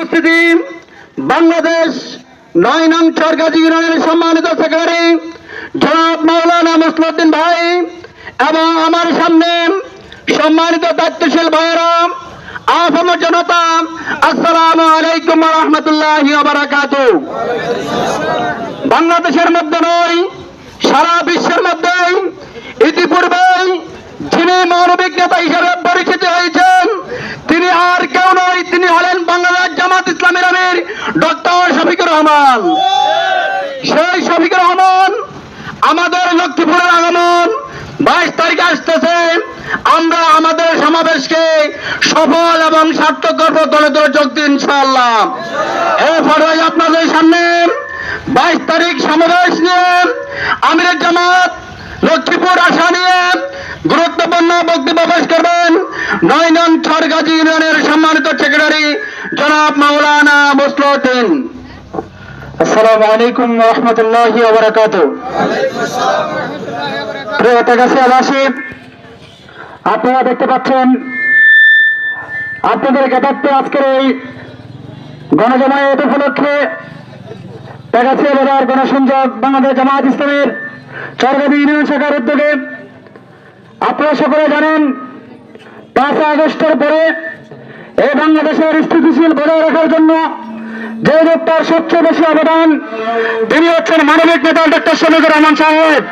উপস্থিতি, বাংলাদেশ নয় নং চরগাজী ইউনিয়নের সম্মানিত সেক্রেটারি, জনাব মাওলানা মুসলুদ্দিন ভাই এবং আমার সামনে সম্মানিত দায়িত্বশীল ভাইয়েরা আফম জনতা, আসসালামু আলাইকুম রহমতুল্লাহ বাংলাদেশের মধ্যে নয় সারা বিশ্বের মধ্যেই ইতিপূর্বেই যিনি মানবিক নেতা হিসেবে পরিচিত হয়েছেন তিনি আর কেউ নয় তিনি হলেন বাংলাদেশ জামাত ইসলামের আমির ডক্টর শফিকুর রহমান সেই শফিকুর রহমান আমাদের লক্ষ্মীপুরের আগমন। বাইশ তারিখে আসতেছে। আমরা আমাদের সমাবেশকে সফল এবং সার্থক করব দলে দলে যোগ দিন ইনশাআল্লাহ। এরপরে আপনাদের সামনে। বাইশ তারিখ সমাবেশ নিয়ে আমিরের জামাত লক্ষ্মীপুর আশা নিয়ে গুরুত্বপূর্ণ বক্তব্য পেশ করবেন নয় নং ছরগাজী ইউনিয়নের সম্মানিত সেক্রেটারি জনাব মাওলানা মুসলুদ্দিন। আসসালামু আলাইকুম রহমতুল্লাহ বারাকাত প্রিয় তেগাছিয়াবাসী আপনারা দেখতে পাচ্ছেন, আপনাদের জ্ঞাতার্থে আজকের এই গণজমায়েত উপলক্ষে তেগাছিয়া বাজার গণসংযোগ বাংলাদেশ জামাত ইসলামের চরগাবি ইউনিয়ন শাখার উদ্যোগে আপনারা সকলে জানেন পাঁচ আগস্টের পরে এই বাংলাদেশের স্থিতিশীল বজায় রাখার জন্য যে লোকটার সবচেয়ে বেশি অবদান তিনি হচ্ছেন মানবিক নেতা ডক্টর শফিকুর রহমান সাহেব।